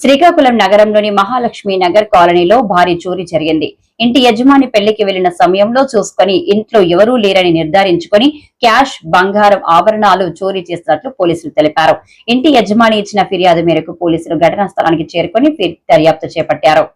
శ్రీకాకుళం నగరంలోని మహాలక్ష్మి నగర్ కాలనీలో భారీ చోరీ జరిగింది. ఇంటి యజమాని పెళ్ళికి వెళ్ళిన సమయంలో చూసుకొని ఇంట్లో ఎవరూ లేరని నిర్ధారించుకొని క్యాష్ బంగారం ఆభరణాలు చోరీ చేసినట్లు పోలీసులు తెలిపారు. ఇంటి యజమాని ఇచ్చిన ఫిర్యాదు మేరకు పోలీసులు ఘటనా స్థలానికి చేరుకొని దర్యాప్తు చేపట్టారు.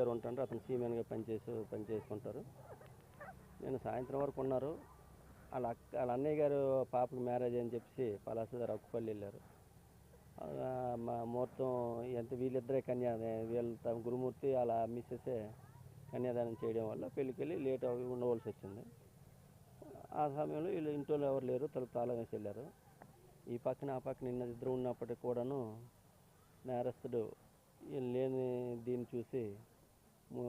గారు ఉంటారు అతను సీమెన్గా పనిచేసి పని చేసుకుంటారు. నేను సాయంత్రం వరకు ఉన్నారు. వాళ్ళ అక్క వాళ్ళ అన్నయ్య గారు పాపకి మ్యారేజ్ అని చెప్పి పలాస గారు అక్కుపల్లి వెళ్ళారు. మా ముహూర్తం ఎంత వీళ్ళిద్దరే కన్యాదానం వీళ్ళ తమ గురుమూర్తి వాళ్ళ మిస్సెసే కన్యాదానం చేయడం వల్ల పెళ్ళికెళ్ళి లేట్ అవి ఉండవలసి వచ్చింది. ఆ సమయంలో వీళ్ళు ఇంట్లో ఎవరు లేరు తలుపు తాళం వేసి వెళ్ళారు. ఈ పక్కన ఆ పక్కన నిన్న ఇద్దరు ఉన్నప్పటికి కూడాను నేరస్తుడు లేని దీన్ని చూసి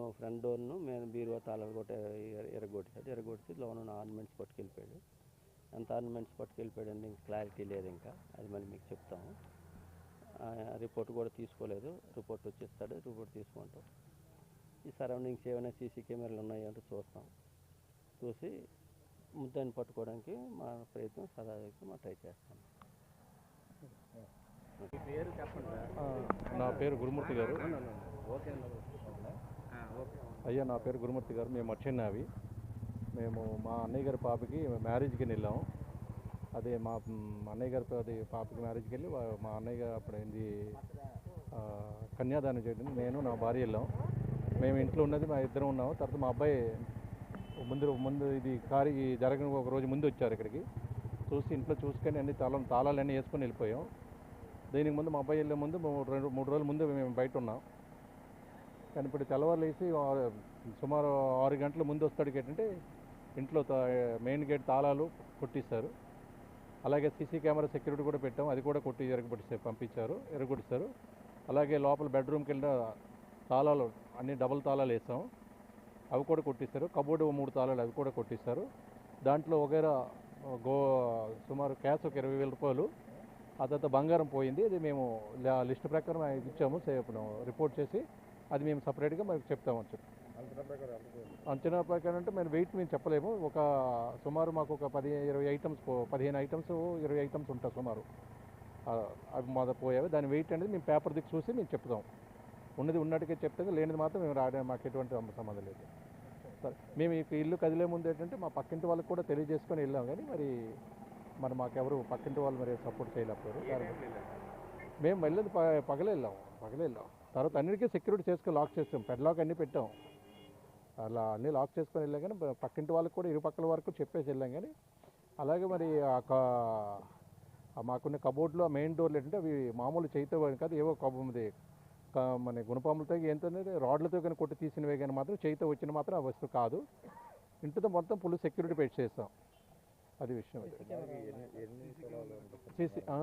ఫ్రంట్ డోర్ను మేము బీరువా తాళాలు కొట్ట ఎరగొట్టేసాడు ఎరగొట్టి లోన ఉన్న ఆర్నమెంట్స్ పట్టుకెళ్ళిపోయాడు. ఎంత ఆర్నమెంట్స్ పట్టుకెళ్ళిపోయాడు అంటే ఇంకా క్లారిటీ లేదు ఇంకా. అది మళ్ళీ మీకు చెప్తాము. ఆ, రిపోర్ట్ కూడా తీసుకోలేదు. రిపోర్ట్ వచ్చేస్తాడు. రిపోర్ట్ తీసుకుంటాం. ఈ సరౌండింగ్స్ ఏమైనా సీసీ కెమెరాలు ఉన్నాయో అంటే చూస్తాం. చూసి ముద్దాన్ని పట్టుకోవడానికి మా ప్రయత్నం సదా మా ట్రై చేస్తాం. నా పేరు గురుమూర్తి గారు. అయ్యా నా పేరు గురుమూర్తి గారు. మేము వచ్చినావి మేము మా అన్నయ్య గారి పాపకి మ్యారేజ్కి వెళ్ళాము అదే మా అన్నయ్య గారి అది పాపకి మ్యారేజ్కి వెళ్ళి మా అన్నయ్య గారు అప్పుడు ఏంది కన్యాదానం చేయడం నేను నా భార్య వెళ్ళాం. మేము ఇంట్లో ఉన్నది మా ఇద్దరం ఉన్నాము. తర్వాత మా అబ్బాయి ముందు ముందు ఇది కారు ఈ జరగని ఒక రోజు ముందు వచ్చారు ఇక్కడికి. చూసి ఇంట్లో చూసుకొని అన్ని తాళం తాళాలన్నీ వేసుకొని వెళ్ళిపోయాం. దీనికి ముందు మా అబ్బాయి వెళ్ళే ముందు మూడు రెండు మూడు రోజుల ముందు మేము బయట ఉన్నాం. కానీ ఇప్పుడు తెల్లవారులేసి సుమారు ఆరు గంటల ముందు వస్తాడికి ఏంటంటే ఇంట్లో తా- మెయిన్ గేట్ తాళాలు కొట్టిస్తారు. అలాగే సీసీ కెమెరా సెక్యూరిటీ కూడా పెట్టాం. అది కూడా కొట్టి ఎరగొట్టిస్తారు పంపించారు ఎరగొట్టిస్తారు అలాగే లోపల బెడ్రూమ్కి వెళ్ళిన తాళాలు అన్ని డబుల్ తాళాలు వేసాం. అవి కూడా కొట్టిస్తారు. కబోర్డు మూడు తాళాలు అవి కూడా కొట్టిస్తారు. దాంట్లో వగేరా గో సుమారు క్యాష్ ఒక ఇరవై వేల రూపాయలు. ఆ తర్వాత బంగారం పోయింది. అది మేము లిస్ట్ ప్రకారం ఇచ్చాము. సేపు రిపోర్ట్ చేసి అది మేము సపరేట్గా మనకి చెప్తామని చెప్పి అంచనా ప్రకారం అంటే మేము వెయిట్ మేము చెప్పలేము. ఒక సుమారు మాకు ఒక పది ఇరవై ఐటమ్స్ పదిహేను ఐటమ్స్ ఇరవై ఐటమ్స్ ఉంటాయి సుమారు. అవి మొదలు పోయావి. దాని వెయిట్ అనేది మేము పేపర్ దిక్కు చూసి మేము చెప్తాం. ఉన్నది ఉన్నట్టుగా చెప్తే లేనిది మాత్రం మేము రాయడం మాకు ఎటువంటి సంబంధం లేదు. సరే మేము ఈ ఇల్లు కదిలే ముందు ఏంటంటే మా పక్కింటి వాళ్ళకి కూడా తెలియజేసుకొని వెళ్ళాం కానీ మరి మరి మాకెవరు పక్కింటి వాళ్ళు మరి సపోర్ట్ చేయలేకపోయారు. మేము వెళ్ళేది పగలే వెళ్ళాం పగలే తర్వాత అన్నిటికీ సెక్యూరిటీ చేసుకొని లాక్ చేస్తాం. పెడ్ లాక్ అన్నీ పెట్టాం. అలా అన్నీ లాక్ చేసుకొని వెళ్ళాం కానీ పక్కింటి వాళ్ళకి కూడా ఇరు పక్కల వరకు చెప్పేసి వెళ్ళాం కానీ అలాగే మరి ఆ క- ఆ మాకున్న కబోర్డ్లో మెయిన్ డోర్లు ఏంటంటే అవి మామూలు చేయితో కాదు ఏవో కబుది మన గుణపాములతో ఎంత రాడ్లతో కానీ కొట్టి తీసినవే కానీ మాత్రం చేయితో వచ్చిన మాత్రం ఆ వస్తువు కాదు. ఇంటితో మొత్తం ఫుల్ సెక్యూరిటీ పెట్టి చేస్తాం అది విషయం. చేసి ఆ?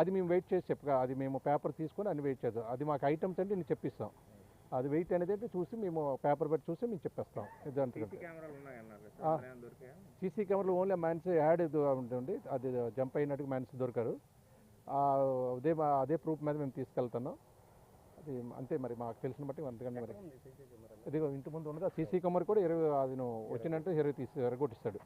అది మేము వెయిట్ చేసి చెప్పగా అది మేము పేపర్ తీసుకొని అన్ని వెయిట్ చేద్దాం. అది మాకు ఐటమ్స్ అంటే నేను చెప్పిస్తాం. అది వెయిట్ అనేది అంటే చూసి మేము పేపర్ పెట్టి చూసి మేము చెప్పేస్తాం. సీసీ కెమెరాలు ఓన్లీ మ్యాన్స్ యాడ్ ఉంటుంది అది జంప్ అయినట్టుగా మ్యాన్స్ దొరకరు. అదే అదే ప్రూఫ్ మీద మేము తీసుకెళ్తున్నాం. అది అంతే మరి మాకు తెలిసిన బట్టి అంతకంటే మరి. ఇదిగో ఇంటి ముందు ఆ సీసీ కెమెరా కూడా ఇరవై అది వచ్చినట్టు ఇరవై తీసి ఎరగొట్టిస్తాడు